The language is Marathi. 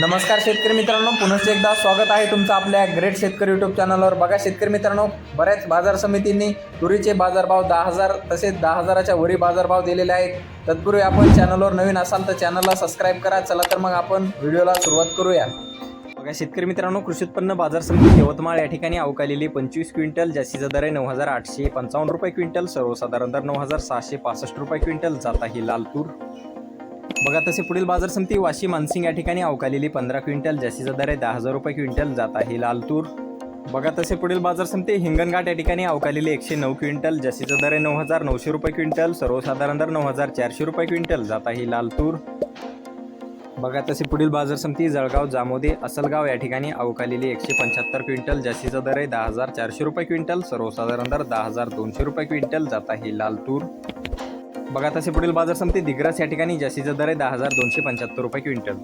नमस्कार शेतकरी मित्रांनो पुनश्च एकदा स्वागत आहे तुमचं आपल्या ग्रेट शेतकरी यूट्यूब चॅनलवर बघा शेतकरी मित्रांनो बऱ्याच बाजार समितींनी तुरीचे बाजारभाव दहा हजार तसेच दहा हजाराच्या वरी बाजारभाव दिलेले आहेत. तत्पूर्वी आपण चॅनलवर नवीन असाल तर चॅनलला सबस्क्राईब करा. चला तर मग आपण व्हिडिओला सुरुवात करूया. बघा शेतकरी मित्रांनो कृषी उत्पन्न बाजार समिती यवतमाळ या ठिकाणी अवकालेली पंचवीस क्विंटल जास्तीचा दर आहे नऊ हजार आठशे पंचावन्न रुपये क्विंटल सर्वसाधारण दर नऊ हजार सहाशे पासष्ट रुपये क्विंटल. जात आहे लाल तूर. बघा तसे पुढील बाजार समिती वाशी मानसिंग या ठिकाणी अवकालेली पंधरा क्विंटल जास्तीचा दर आहे दहा हजार रुपये क्विंटल जात आहे लाल तूर बघा तसे पुढील बाजार समिती हिंगणघाट या ठिकाणी अवकालेली एकशे नऊ क्विंटल जास्तीचा दर आहे नऊ हजार नऊशे रुपये क्विंटल सर्वसाधारण दर नऊ हजार चारशे रुपये क्विंटल जात आहे लालतूर. बघा तसे पुढील बाजार समिती जळगाव जामोदे असलगाव या ठिकाणी अवकालेली एकशे पंच्याहत्तर क्विंटल जास्तीचा दर आहे दहा हजार चारशे रुपये क्विंटल सर्वसाधारण दर दहा हजार दोनशे रुपये क्विंटल जात आहे लालतूर. बघा तसे पुढील बाजार समिती दिग्रस या ठिकाणी जास्तीचा दर आहे दहा हजार दोनशे पंच्याहत्तर रुपये क्विंटल.